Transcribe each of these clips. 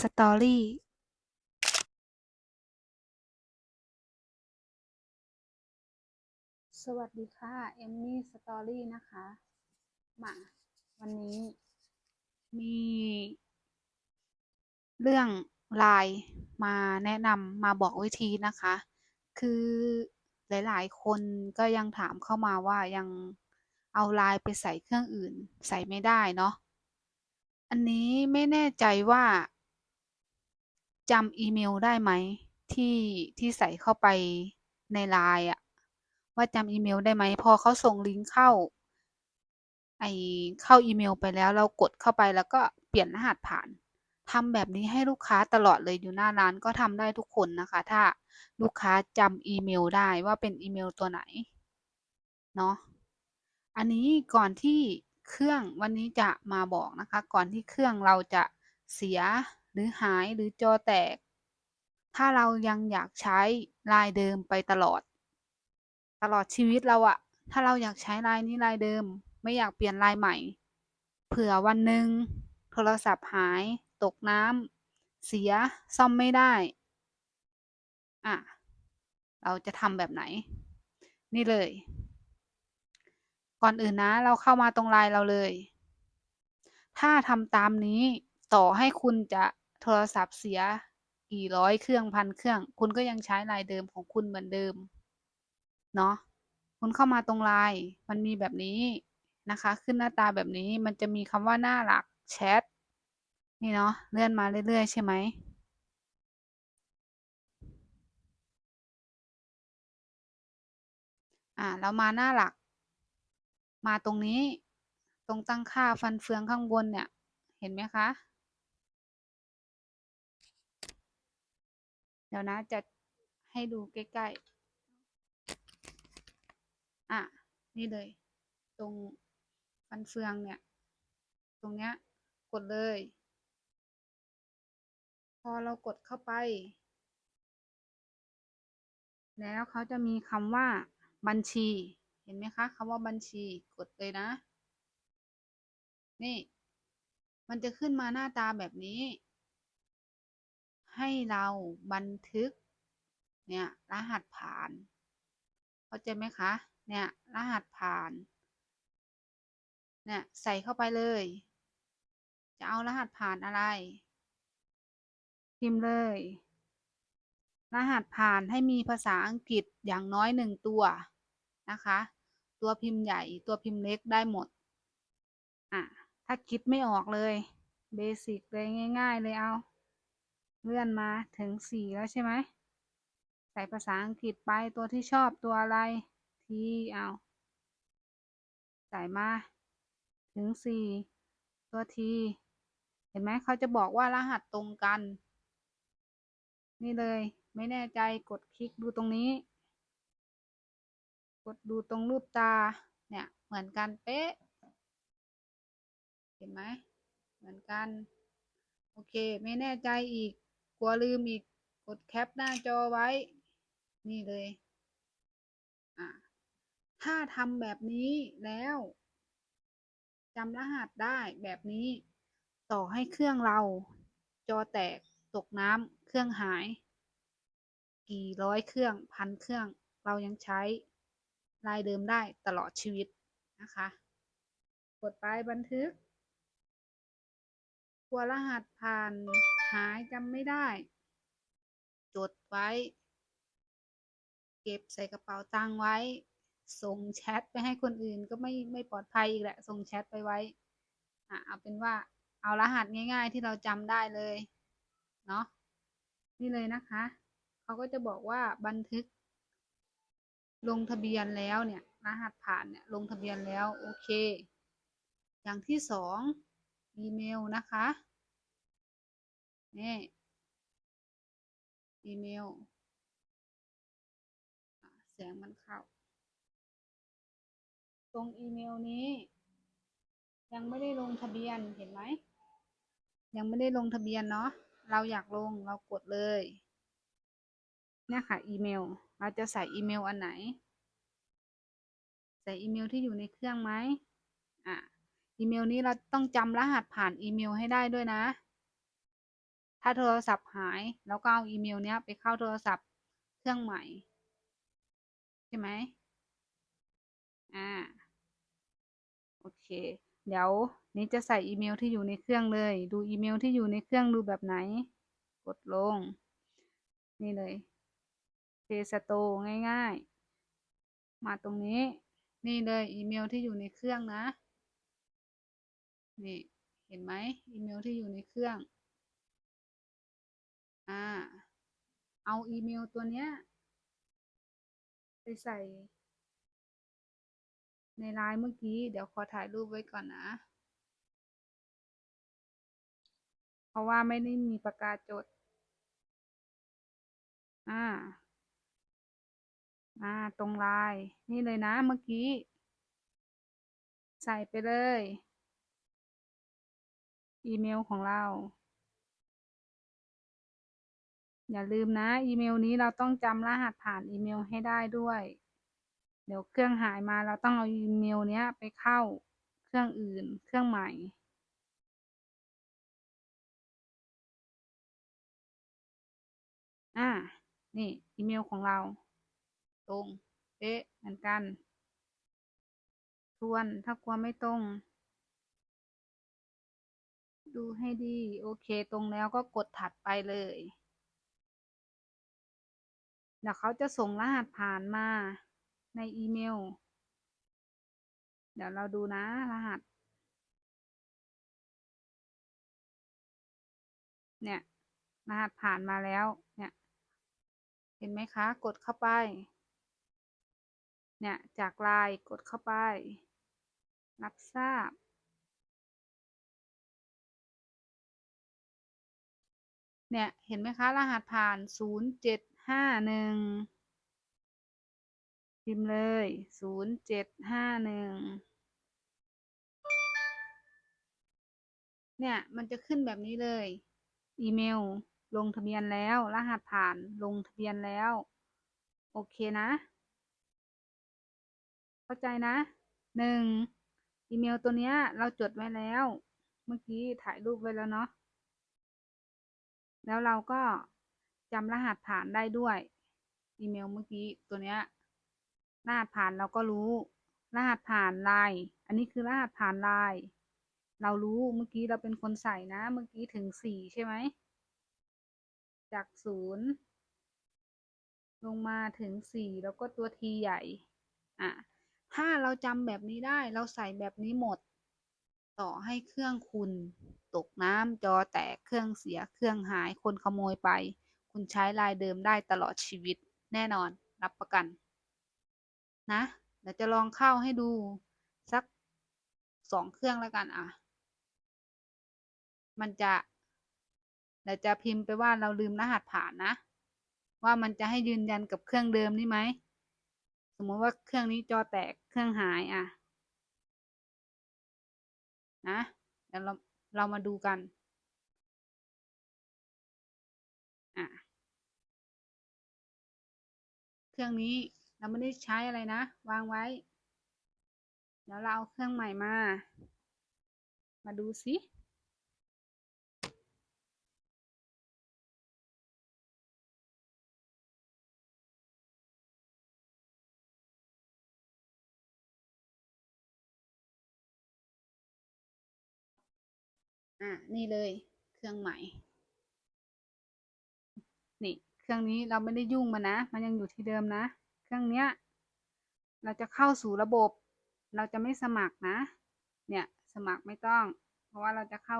Story สวัสดีค่ะ เอมมี่สตอรี่นะคะมาวันนี้มีเรื่องไลน์มาแนะนำมาบอกวิธีนะคะ คือหลายๆ คนก็ยังถามเข้ามาว่ายังเอาไลน์ไปใส่เครื่องอื่น ใส่ไม่ได้เนาะอันนี้ไม่แน่ใจว่า จำอีเมลได้ไหมที่ที่ใส่เข้าไปในไลน์อะว่าจำอีเมลได้ไหมพอเขาส่งลิงก์เข้า ไอเข้าอีเมลไปแล้วเรากดเข้าไปแล้วก็เปลี่ยนรหัสผ่านทำแบบนี้ให้ลูกค้าตลอดเลยอยู่หน้าร้านก็ทำได้ทุกคนนะคะ ถ้าลูกค้าจำอีเมลได้ว่าเป็นอีเมลตัวไหนเนาะอันนี้ก่อนที่เครื่องวันนี้จะมาบอกนะคะ ก่อนที่เครื่องเราจะเสีย หรือหายหรือจอแตก ถ้าเรายังอยากใช้ลายเดิมไปตลอด ตลอดชีวิตเราอะถ้าเราอยากใช้ลายนี้ลายเดิม ไม่อยากเปลี่ยนลายใหม่ เผื่อวันหนึ่งโทรศัพท์หาย ตกน้ำเสียซ่อมไม่ได้อะเราจะทำแบบไหน นี่เลย ก่อนอื่นนะ เราเข้ามาตรงไลน์เราเลย ถ้าทำตามนี้ต่อให้คุณจะ โทรศัพท์เสียกี่ร้อยเครื่องพันเครื่อง คุณก็ยังใช้ลายเดิมของคุณเหมือนเดิม เนาะคุณเข้ามาตรงไลน์มันมีแบบนี้นะคะ ขึ้นหน้าตาแบบนี้มันจะมีคำว่าหน้าหลักแชทนี่เนาะเลื่อนมาเรื่อยๆ ใช่ไหมอ่าแล้วมาหน้าหลัก มาตรงนี้ ตรงตั้งค่าฟันเฟืองข้างบนเนี่ย เห็นไหมคะ เดี๋ยวนะจะให้ดูใกล้ๆ อะ นี่เลย ตรงฟันเฟืองเนี่ย ตรงเนี้ย กดเลย พอเรากดเข้าไป แล้วเขาจะมีคำว่าบัญชี เห็นไหมคะคำว่าบัญชีกดเลยนะ นี่ มันจะขึ้นมาหน้าตาแบบนี้ ให้เราบันทึก เนี่ยรหัสผ่าน เข้าใจไหมคะ เนี่ยรหัสผ่าน เนี่ยใส่เข้าไปเลย จะเอารหัสผ่านอะไร พิมพ์เลย รหัสผ่านให้มีภาษาอังกฤษอย่างน้อยหนึ่งตัวนะคะ ตัวพิมพ์ใหญ่ตัวพิมพ์เล็กได้หมด อะ ถ้าคิดไม่ออกเลย เบสิกเลยง่าย ๆ เลยเอา เลื่อนมาถึงสี่แล้วใช่ไหม ใส่ภาษาอังกฤษไปตัวที่ชอบตัวอะไรทีเอาใส่มา ถึงสี่ตัวทีเห็นไหมเขาจะบอกว่ารหัสตรงกัน นี่เลย ไม่แน่ใจกดคลิกดูตรงนี้ กดดูตรงรูปตา เนี่ย เหมือนกันเป๊ะ เห็นไหมเหมือนกัน โอเค ไม่แน่ใจอีก กลัวลืมอีกกดแคปหน้าจอไว้ นี่เลยอะถ้าทำแบบนี้แล้วจำรหัสได้แบบนี้ ต่อให้เครื่องเรา จอแตกตกน้ำเครื่องหาย กี่ร้อยเครื่องพันเครื่องเรายังใช้ลายเดิมได้ตลอดชีวิตนะคะ กดไปบันทึกกลัวรหัสผ่าน หายจำไม่ได้ จดไว้ เก็บใส่กระเป๋าตังค์ไว้ ส่งแชทไปให้คนอื่นก็ไม่ไม่ปลอดภัยอีกแหละ ส่งแชทไปไว้อะเอาเป็นว่าเอารหัสง่ายๆที่เราจำได้เลย เนาะนี่เลยนะคะเขาก็จะบอกว่าบันทึก ลงทะเบียนแล้วเนี่ย รหัสผ่านเนี่ยลงทะเบียนแล้ว โอเค อย่างที่สองอีเมลนะคะ นี่ อีเมลเสียงมันเข้า ตรงอีเมลนี้ ยังไม่ได้ลงทะเบียนเห็นไหม ยังไม่ได้ลงทะเบียนเนาะเราอยากลงเรากดเลยเนี่ยค่ะ อีเมล เราจะใส่อีเมลอันไหน ใส่อีเมลที่อยู่ในเครื่องไหมอะอีเมลนี้เราต้องจำรหัสผ่านอีเมลให้ได้ด้วยนะ ถ้าโทรศัพท์หาย แล้วก็เอาอีเมลเนี้ยไปเข้าโทรศัพท์เครื่องใหม่ ใช่ไหมอ่า โอเค เดี๋ยวนี้จะใส่อีเมลที่อยู่ในเครื่องเลย ดูอีเมลที่อยู่ในเครื่องดูแบบไหน กดลง นี่เลยเพสโตง่ายๆ มาตรงนี้ นี่เลยอีเมลที่อยู่ในเครื่องนะ นี่ เห็นไหมอีเมลที่อยู่ในเครื่อง อ่า เอาอีเมลตัวเนี้ย ไปใส่ ในไลน์เมื่อกี้ เดี๋ยวขอถ่ายรูปไว้ก่อนนะ เพราะว่าไม่ได้มีปากกาจด อ่า อ่า ตรงไลน์นี่เลยนะเมื่อกี้ ใส่ไปเลย อีเมลของเรา อย่าลืมนะ อีเมลนี้เราต้องจำรหัสผ่านอีเมลให้ได้ด้วย เดี๋ยวเครื่องหายมาเราต้องเอาอีเมลเนี้ยไปเข้าเครื่องอื่น เครื่องใหม่ อ่า นี่ อีเมลของเรา ตรงเป๊ะเหมือนกัน ทวนถ้ากลัวไม่ตรง ดูให้ดี โอเค ตรงแล้วก็กดถัดไปเลย เดี๋ยวเขาจะส่งรหัสผ่านมาในอีเมล เดี๋ยวเราดูนะรหัส เนี่ย รหัสผ่านมาแล้ว เนี่ย เห็นไหมคะ กดเข้าไป เนี่ย จากไลน์กดเข้าไป รับทราบเนี่ย เห็นไหมคะ รหัสผ่านศูนย์เจ็ด ห้าหนึ่งพิมพ์เลยศูนย์เจ็ดห้าหนึ่งเนี่ยมันจะขึ้นแบบนี้เลย อีเมล ลงทะเบียนแล้ว รหัสผ่านลงทะเบียนแล้ว โอเคนะ เข้าใจนะหนึ่งอีเมลตัวเนี้ย เราจดไว้แล้ว เมื่อกี้ถ่ายรูปไว้แล้วเนาะแล้วเราก็ จำรหัสผ่านได้ด้วย อีเมลเมื่อกี้ตัวเนี้ยรหัสผ่านเราก็รู้ รหัสผ่านไลน์อันนี้คือรหัสผ่านไลน์เรารู้เมื่อกี้เราเป็นคนใส่นะ เมื่อกี้ถึงสี่ใช่ไหม จากศูนย์ลงมาถึงสี่แล้วก็ตัวทีใหญ่ อะ ถ้าเราจำแบบนี้ได้เราใส่แบบนี้หมด ต่อให้เครื่องคุณ ตกน้ำจอแตกเครื่องเสียเครื่องหายคนขโมยไป คุณใช้ลายเดิมได้ตลอดชีวิตแน่นอน รับประกัน นะ เดี๋ยวจะลองเข้าให้ดูสักสองเครื่องแล้วกันอะ มันจะเดี๋ยวจะพิมพ์ไปว่าเราลืมรหัสผ่านนะ ว่ามันจะให้ยืนยันกับเครื่องเดิมนี่ไหม สมมติว่าเครื่องนี้จอแตกเครื่องหายอะ นะเดี๋ยวเราเรามาดูกัน เครื่องนี้เราไม่ได้ใช้อะไรนะ วางไว้ เดี๋ยวเราเอาเครื่องใหม่มา มาดูสิอะนี่เลยเครื่องใหม่ นี่ เครื่องนี้เราไม่ได้ยุ่งมันนะ มันยังอยู่ที่เดิมนะ เครื่องเนี้ย เราจะเข้าสู่ระบบ เราจะไม่สมัครนะ เนี่ยสมัครไม่ต้อง เพราะว่าเราจะเข้า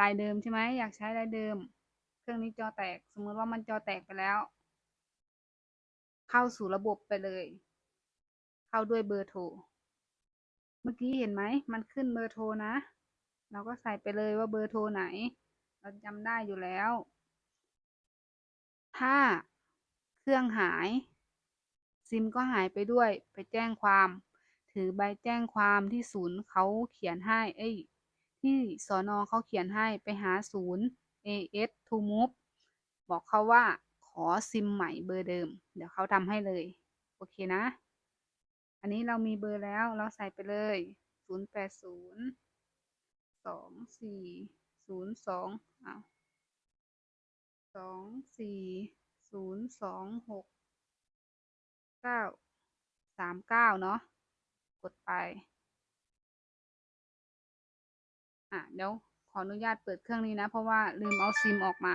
รายเดิมใช่ไหมอยากใช้รายเดิม เครื่องนี้จอแตก สมมติว่ามันจอแตกไปแล้ว เข้าสู่ระบบไปเลย เข้าด้วยเบอร์โทร เมื่อกี้เห็นไหม มันขึ้นเบอร์โทรนะ เราก็ใส่ไปเลยว่าเบอร์โทรไหน เราจำได้อยู่แล้ว ถ้าเครื่องหาย ซิมก็หายไปด้วย ไปแจ้งความ ถือใบแจ้งความที่ศูนย์เขาเขียนให้ เอ้ย ที่สอนอเขาเขียนให้ไปหาศูนย์ AS to move บอกเขาว่าขอซิมใหม่เบอร์เดิม เดี๋ยวเขาทำให้เลย โอเคนะ อันนี้เรามีเบอร์แล้วเราใส่ไปเลยศูนย์แปดศูนย์สองสี่ศูนย์สองอ้าว สองสี่ศูนย์สองหกเก้าสามเก้าเนาะกดไป อะเดี๋ยวขออนุญาตเปิดเครื่องนี้นะ เพราะว่าลืมเอาซิมออกมา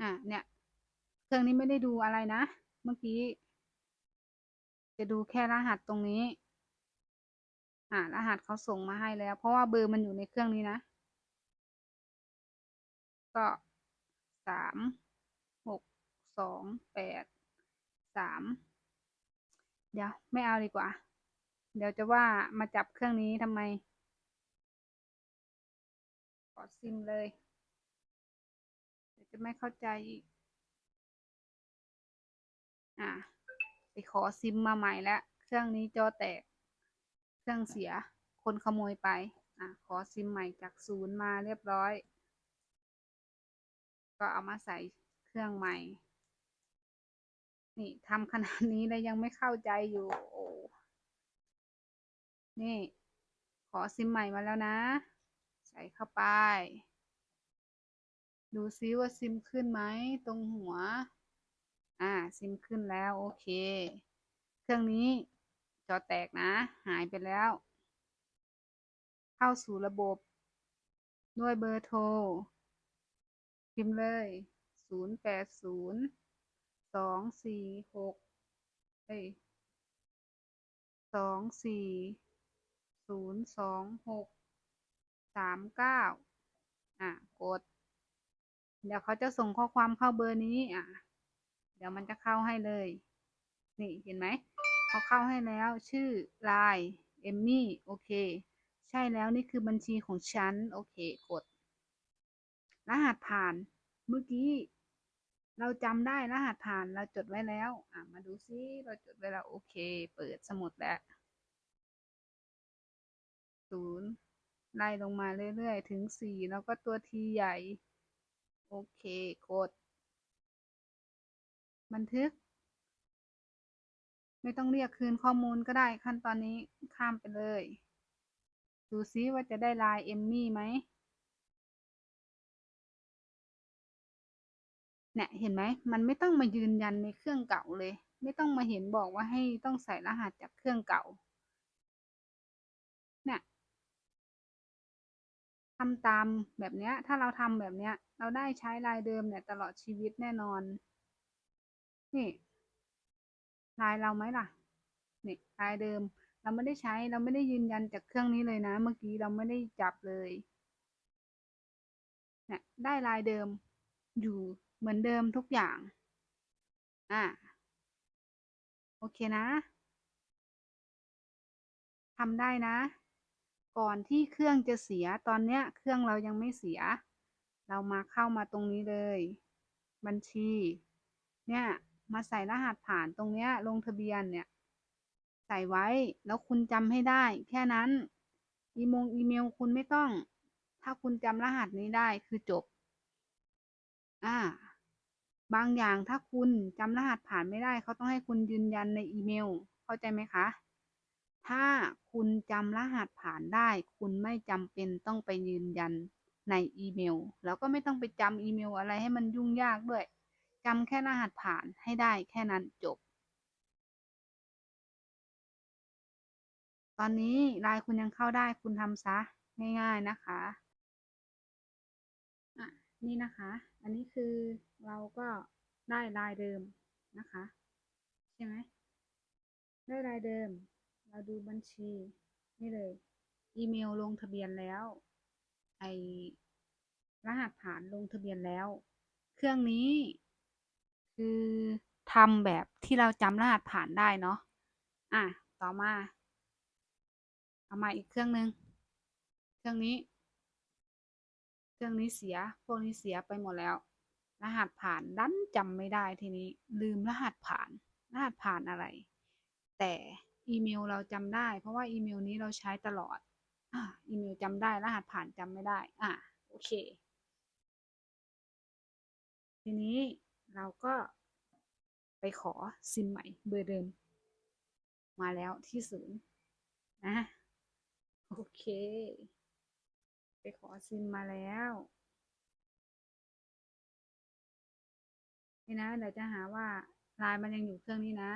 อะเนี่ย เครื่องนี้ไม่ได้ดูอะไรนะ เมื่อกี้ จะดูแค่รหัสตรงนี้ อ่ารหัสเขาส่งมาให้แล้ว เพราะว่าเบอร์มันอยู่ในเครื่องนี้นะ ก็สามหกสองแปดสามเดี๋ยวไม่เอาดีกว่า เดี๋ยวจะว่ามาจับเครื่องนี้ทำไมขอซิมเลยเดี๋ยวจะไม่เข้าใจอีกอะ ขอซิมมาใหม่แล้วเครื่องนี้จอแตก เครื่องเสีย คนขโมยไป อะ ขอซิมใหม่จากศูนย์มาเรียบร้อย ก็เอามาใส่เครื่องใหม่ นี่ทำขนาดนี้แล้วยังไม่เข้าใจอยู่โอ้นี่ ขอซิมใหม่มาแล้วนะ ใส่เข้าไป ดูซิว่าซิมขึ้นไหมตรงหัว อ่า ซิมขึ้นแล้วโอเค เครื่องนี้จอแตกนะ หายไปแล้ว เข้าสู่ระบบ ด้วยเบอร์โทร พิมพ์เลยศูนย์แปดศูนย์สองสี่หกเอ้ยสองสี่ศูนย์สองหกสามเก้าอะ กด เดี๋ยวเขาจะส่งข้อความเข้าเบอร์นี้ อะ เดี๋ยวมันจะเข้าให้เลย นี่เห็นไหมเขาเข้าให้แล้วชื่อไลน์เอมมี่โอเค ใช่แล้วนี่คือบัญชีของฉัน โอเคกด รหัสผ่านเมื่อกี้ เราจำได้รหัสผ่านเราจดไว้แล้ว อะ มาดูซิเราจดไว้แล้วโอเค เปิดสมุดแล้วศูนย์ไล่ลงมาเรื่อยๆ ถึงสี่แล้วก็ตัวทีใหญ่ โอเค กด บันทึก ไม่ต้องเรียกคืนข้อมูลก็ได้ขั้นตอนนี้ข้ามไปเลย ดูซิว่าจะได้ไลน์เอมมี่ไหมเนี่ยเห็นไหมมันไม่ต้องมายืนยันในเครื่องเก่าเลย ไม่ต้องมาเห็นบอกว่าให้ต้องใส่รหัสจากเครื่องเก่าเนี่ยทำตามแบบเนี้ย ถ้าเราทำแบบเนี้ย เราได้ใช้ลายเดิมเนี่ยตลอดชีวิตแน่นอน นี่ลายเราไหมล่ะ นี่ลายเดิม เราไม่ได้ใช้ เราไม่ได้ยืนยันจากเครื่องนี้เลยนะ เมื่อกี้เราไม่ได้จับเลยเนี่ยได้ลายเดิมอยู่เหมือนเดิมทุกอย่าง อ่า โอเคนะทำได้นะ ก่อนที่เครื่องจะเสีย ตอนเนี้ย เครื่องเรายังไม่เสีย เรามาเข้ามาตรงนี้เลย บัญชี เนี่ย มาใส่รหัสผ่านตรงเนี้ย ลงทะเบียนเนี่ย ใส่ไว้แล้วคุณจำให้ได้ แค่นั้น อีมงอีเมลคุณไม่ต้อง ถ้าคุณจำรหัสนี้ได้คือจบ อ่า บางอย่างถ้าคุณจำรหัสผ่านไม่ได้ เขาต้องให้คุณยืนยันในอีเมล เข้าใจไหมคะถ้าคุณจำรหัสผ่านได้ คุณไม่จำเป็นต้องไปยืนยันในอีเมล แล้วก็ไม่ต้องไปจำอีเมลอะไรให้มันยุ่งยากด้วย จำแค่รหัสผ่านให้ได้แค่นั้นจบ ตอนนี้ไลน์คุณยังเข้าได้คุณทำซะง่ายๆนะคะอะนี่นะคะ อันนี้คือเราก็ได้ลายเดิมนะคะ ใช่ไหมได้ลายเดิม เราดูบัญชีนี่เลย อีเมลลงทะเบียนแล้ว ไอรหัสผ่านลงทะเบียนแล้ว เครื่องนี้ คือทำแบบที่เราจำรหัสผ่านได้เนาะ อะ ต่อมา เอามาอีกเครื่องหนึ่งเครื่องนี้ เครื่องนี้เสีย พวกนี้เสียไปหมดแล้ว รหัสผ่านดันจำไม่ได้ทีนี้ ลืมรหัสผ่าน รหัสผ่านอะไร แต่อีเมลเราจำได้ เพราะว่าอีเมลนี้เราใช้ตลอด อ่าอีเมลจำได้ รหัสผ่านจำไม่ได้ อ่าโอเค ทีนี้ เราก็ไปขอซิมใหม่เบอร์เดิม มาแล้วที่ศูนย์นะโอเค ไปขอซิมมาแล้วนี่นะเดี๋ยวจะหาว่าไลน์มันยังอยู่เครื่องนี้นะ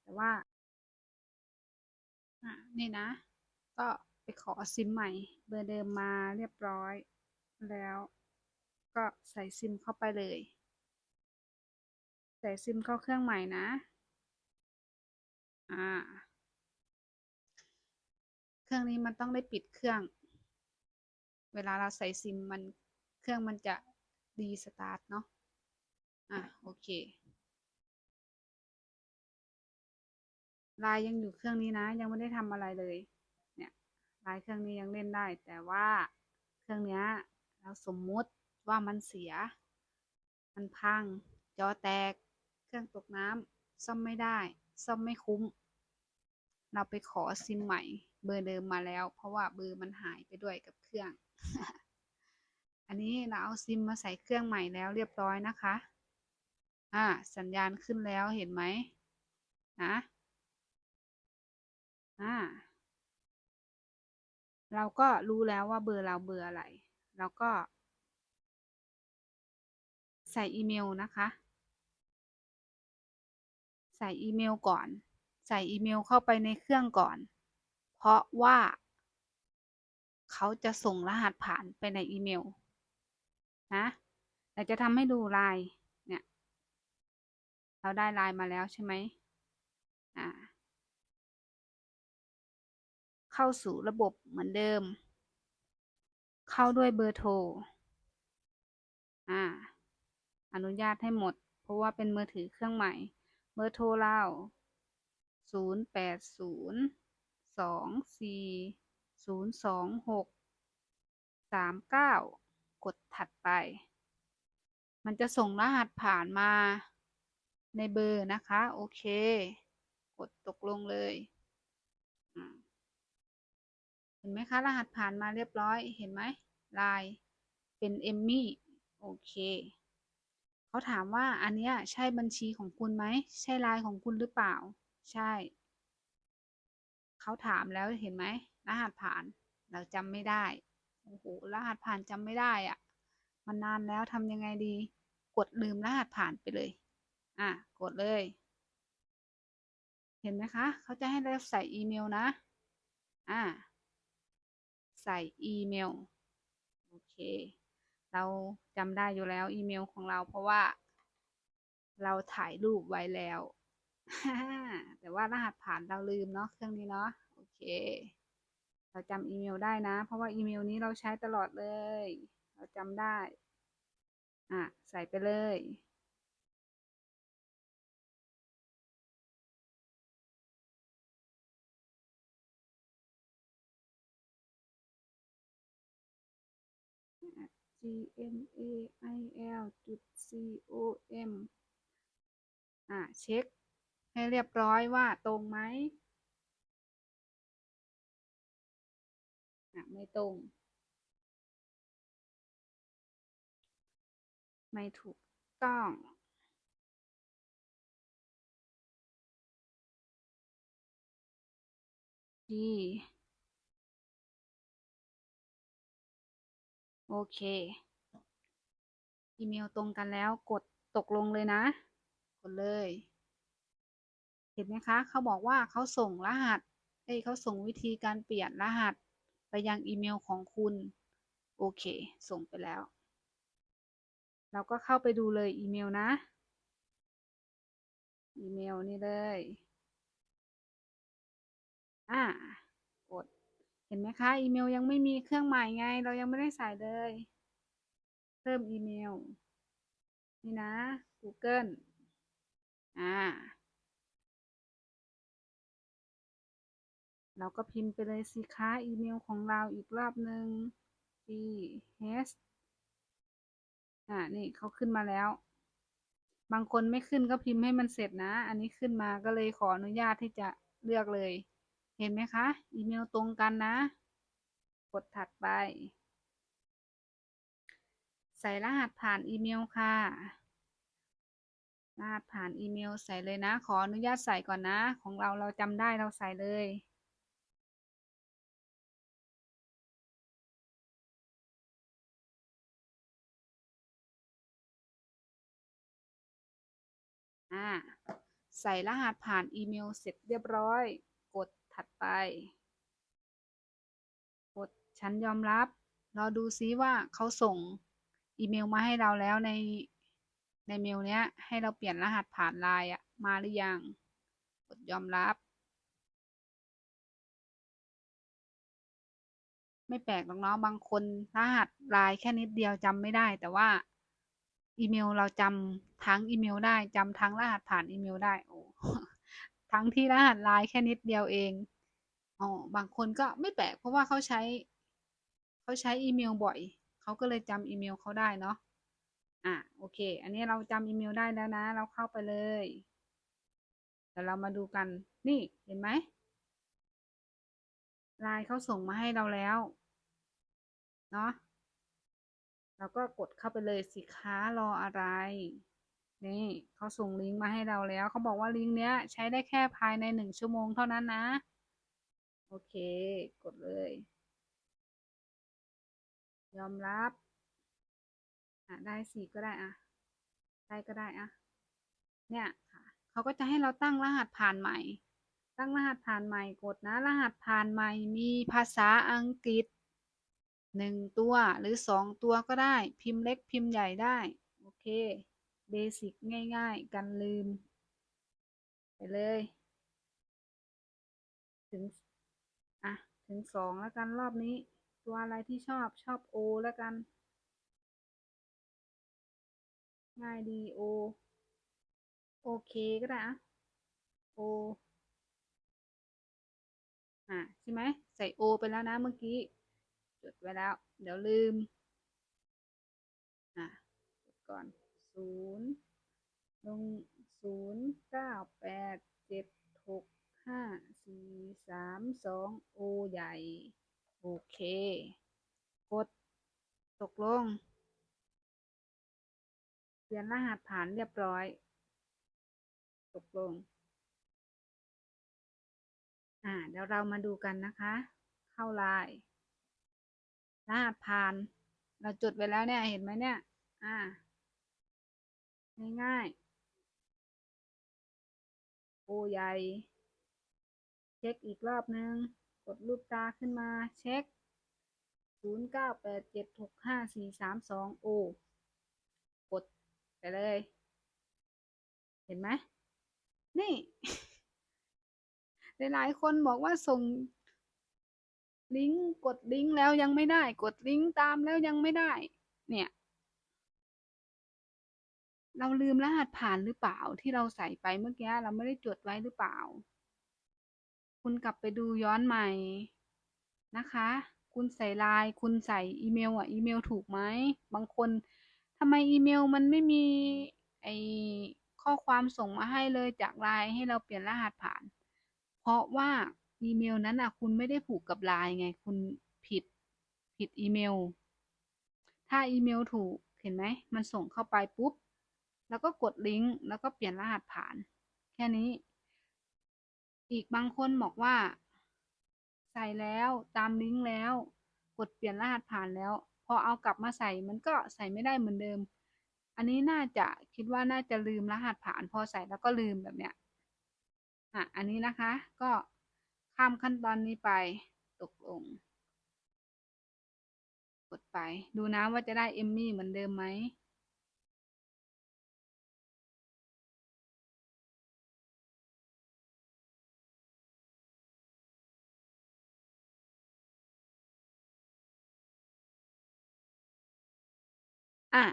แต่ว่าอะนี่นะ ก็ไปขอซิมใหม่ เบอร์เดิมมาเรียบร้อยแล้ว ก็ใส่ซิมเข้าไปเลย ส่ซิมเข้าเครื่องใหม่นะ อ่า เครื่องนี้มันต้องได้ปิดเครื่อง เวลาเราใส่ซิมมันเครื่องมันจะรีสตาร์ทเนาะ อะโอเคลน์ยังอยู่เครื่องนี้นะ ยังไม่ได้ทำอะไรเลย เนี่ยลน์เครื่องนี้ยังเล่นได้ แต่ว่าเครื่องเนี้ยเราสมมุติว่ามันเสีย มันพัง จอแตก เครื่องตกน้ำซ่อมไม่ได้ ซ่อมไม่คุ้ม เราไปขอซิมใหม่เบอร์เดิมมาแล้ว เพราะว่าเบอร์มันหายไปด้วยกับเครื่อง อันนี้เราเอาซิมมาใส่เครื่องใหม่แล้วเรียบร้อยนะคะ อ่า สัญญาณขึ้นแล้วเห็นไหมนะอ่า เราก็รู้แล้วว่าเบอร์เราเบอร์อะไรเราก็ ใส่อีเมลนะคะ ใส่อีเมลก่อน ใส่อีเมลเข้าไปในเครื่องก่อน เพราะว่า เขาจะส่งรหัสผ่านไปในอีเมลนะเดี๋ยวจะทำให้ดูไลน์เนี่ย เราได้ไลน์มาแล้วใช่ไหมอ่า เข้าสู่ระบบเหมือนเดิม เข้าด้วยเบอร์โทร อ่า อนุญาตให้หมด เพราะว่าเป็นมือถือเครื่องใหม่ เบอร์โทรเราศูนย์แปดศูนย์สองสี่ศูนย์สองหกสามเก้ากดถัดไป มันจะส่งรหัสผ่านมาในเบอร์นะคะ โอเค กดตกลงเลยเห็นไหมคะ รหัสผ่านมาเรียบร้อยเห็นไหมลายเป็นเอมมี่ โอเค เขาถามว่าอันเนี้ยใช่บัญชีของคุณไหม ใช่ไลน์ของคุณหรือเปล่า ใช่ เขาถามแล้วเห็นไหมรหัสผ่าน เราจำไม่ได้โอ้โหรหัสผ่านจำไม่ได้อะ่ะ มันนานแล้วทำยังไงดี กดลืมรหัสผ่านไปเลย อะ กดเลย เห็นไหมคะ เขาจะให้เราใส่อีเมลนะ อ่า ใส่อีเมล โอเค เราจำได้อยู่แล้วอีเมลของเราเพราะว่า เราถ่ายรูปไว้แล้ว แต่ว่ารหัสผ่านเราลืมเนาะเครื่องนี้เนาะโอเค เราจำอีเมลได้นะ เพราะว่าอีเมลนี้เราใช้ตลอดเลย เราจำได้ อะ ใส่ไปเลย m a i l จุด c o m อะเช็ค ให้เรียบร้อยว่าตรงไหมอะไม่ตรง ไม่ถูกต้องดี โอเค อีเมลตรงกันแล้วกดตกลงเลยนะ กดเลย เห็นไหมคะ เขาบอกว่าเขาส่งรหัส เอ้ยเขาส่งวิธีการเปลี่ยนรหัส ไปยังอีเมลของคุณ โอเค ส่งไปแล้ว เราก็เข้าไปดูเลยอีเมลนะ อีเมลนี่เลย อ่ากด เห็นไหมคะ อีเมลยังไม่มีเครื่องหมายไง เรายังไม่ได้ใส่เลย เพิ่มอีเมล นี่นะ Google อ่า เราก็พิมพ์ไปเลยสิคะอีเมลของเราอีกรอบหนึ่ง g h อ่า นี่เขาขึ้นมาแล้ว บางคนไม่ขึ้นก็พิมพ์ให้มันเสร็จนะ อันนี้ขึ้นมาก็เลยขออนุญาตที่จะเลือกเลย เห็นไหมคะ อีเมลตรงกันนะ กดถัดไป ใส่รหัสผ่านอีเมลค่ะ รหัสผ่านอีเมลใส่เลยนะ ขออนุญาตใส่ก่อนนะ ของเราเราจำได้เราใส่เลยอ่าใส่รหัสผ่านอีเมลเสร็จเรียบร้อย ถัดไป กดฉันยอมรับ เราดูซิว่าเขาส่งอีเมลมาให้เราแล้วในในเมลเนี้ย ให้เราเปลี่ยนรหัสผ่านไลน์อะมาหรือยัง กดยอมรับ ไม่แปลกหรอกเนาะบางคนรหัสไลน์แค่นิดเดียวจำไม่ได้ แต่ว่าอีเมลเราจำทั้งอีเมลได้จำทั้งรหัสผ่านอีเมลได้โอ้ ทั้งที่รหัสไลน์แค่นิดเดียวเองอ๋อบางคนก็ไม่แปลกเพราะว่าเขาใช้ เขาใช้อีเมลบ่อย เขาก็เลยจำอีเมลเขาได้เนาะอะโอเค อันนี้เราจำอีเมลได้แล้วนะ เราเข้าไปเลยเดี๋ยวเรามาดูกันนี่เห็นไหมลน์เขาส่งมาให้เราแล้วเนาะเราก็กดเข้าไปเลยสิคะรออะไร นี่เขาส่งลิงก์มาให้เราแล้ว เขาบอกว่าลิงก์เนี้ย ใช้ได้แค่ภายในหนึ่งชั่วโมงเท่านั้นนะ โอเค กดเลย ยอมรับอะได้สี่ก็ได้อะ ได้ก็ได้อะ เนี่ยค่ะเขาก็จะให้เราตั้งรหัสผ่านใหม่ ตั้งรหัสผ่านใหม่กดนะ รหัสผ่านใหม่มีภาษาอังกฤษหนึ่งตัวหรือสองตัวก็ได้ พิมพ์เล็กพิมพ์ใหญ่ได้ โอเค เบสิกง่ายๆ กันลืม ไปเลย ถึง อะ ถึงสองแล้วกันรอบนี้ ตัวอะไรที่ชอบชอบโอแล้วกัน ง่ายดีโอ โอเคก็ได้อะโออะใช่ไหมใส่โอไปแล้วนะเมื่อกี้ จดไว้แล้ว เดี๋ยวลืม อะกดก่อน ศูนย์ลงศูนย์เก้าแปดเจ็ดหกห้าสี่สามสองโอใหญ่ โอเค กด ตกลงเปลี่ยนรหัสผ่านเรียบร้อย ตกลง อ่า เดี๋ยวเรามาดูกันนะคะ เข้าไลน์รหัสผ่าน เราจดไว้แล้วเนี่ย เห็นไหมเนี่ย อ่า ง่ายๆ โอใหญ่ เช็คอีกรอบนึง กดรูปตาขึ้นมาเช็คศูนย์เก้าแปดเจ็ดหกห้าสี่สามสองโอ กดไปเลย เห็นไหม นี่ หลายๆ คนบอกว่าส่งลิงก์กดลิงก์แล้วยังไม่ได้ กดลิงก์ตามแล้วยังไม่ได้ เนี่ย เราลืมรหัสผ่านหรือเปล่าที่เราใส่ไปเมื่อกี้เราไม่ได้จดไว้หรือเปล่า คุณกลับไปดูย้อนใหม่นะคะ คุณใส่ไลน์คุณใส่อีเมลอะอีเมลถูกไหมบางคนทำไมอีเมลมันไม่มีไอข้อความส่งมาให้เลยจากไลน์ให้เราเปลี่ยนรหัสผ่าน เพราะว่าอีเมลนั้นอะ คุณไม่ได้ผูกกับไลน์ไง คุณผิดผิดอีเมล ถ้าอีเมลถูกเห็นไหมมันส่งเข้าไปปุ๊บ แล้วก็กดลิงก์แล้วก็เปลี่ยนรหัสผ่าน แค่นี้ อีกบางคนบอกว่า ใส่แล้วตามลิงก์แล้ว กดเปลี่ยนรหัสผ่านแล้ว พอเอากลับมาใส่มันก็ใส่ไม่ได้เหมือนเดิม อันนี้น่าจะคิดว่าน่าจะลืมรหัสผ่าน พอใส่แล้วก็ลืมแบบเนี้ยอะอันนี้นะคะก็ข้ามขั้นตอนนี้ไปตกลง กดไปดูนะว่าจะได้เอมมี่เหมือนเดิมไหม อะ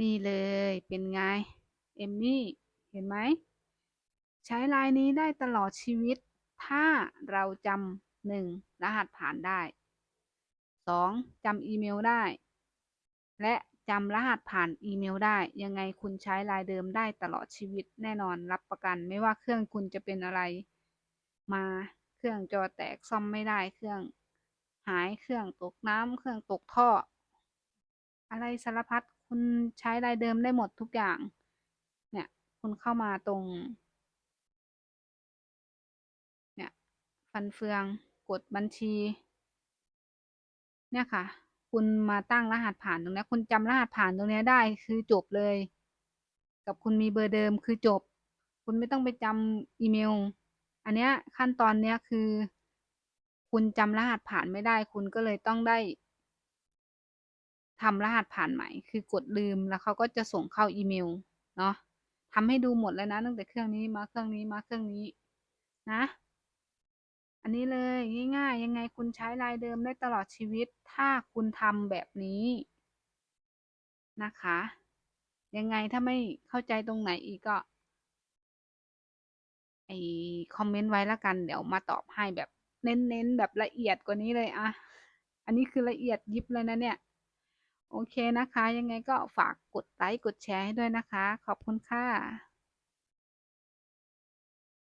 นี่เลยเป็นไง เอมมี่ เห็นไหม ใช้ลน์นี้ได้ตลอดชีวิต ถ้าเราจำหนึ่งรหัสผ่านได้สองจำอีเมลได้ และจำรหัสผ่านอีเมลได้ ยังไงคุณใช้ลน์เดิมได้ตลอดชีวิตแน่นอนรับประกัน ไม่ว่าเครื่องคุณจะเป็นอะไร มาเครื่องจอแตกซ่อมไม่ได้เครื่อง หายเครื่องตกน้ำเครื่องตกท่อ อะไรสารพัดคุณใช้ไลน์เดิมได้หมดทุกอย่าง เนี่ย คุณเข้ามาตรง เนี่ย ฟันเฟืองกดบัญชี เนี่ยค่ะ คุณมาตั้งรหัสผ่านตรงนี้คุณจำรหัสผ่านตรงนี้ได้คือจบเลย กับคุณมีเบอร์เดิมคือจบ คุณไม่ต้องไปจำอีเมล อันเนี้ยขั้นตอนเนี้ยคือ คุณจำรหัสผ่านไม่ได้ คุณก็เลยต้องได้ ทำรหัสผ่านใหม่ คือกดลืมแล้วเขาก็จะส่งเข้าอีเมล เนาะทำให้ดูหมดเลยนะตั้งแต่เครื่องนี้มาเครื่องนี้มาเครื่องนี้ นะ อันนี้เลยง่ายๆ ยังไงคุณใช้ลายเดิมได้ตลอดชีวิต ถ้าคุณทำแบบนี้นะคะ ยังไงถ้าไม่เข้าใจตรงไหนอีกก็ไอคอมเมนต์ไว้ละกัน เดี๋ยวมาตอบให้แบบเน้นๆแบบละเอียดกว่านี้เลยอะ อันนี้คือละเอียดยิบเลยนะเนี่ย โอเคนะคะ ยังไงก็ฝากกดไลค์กดแชร์ให้ด้วยนะคะ ขอบคุณค่ะ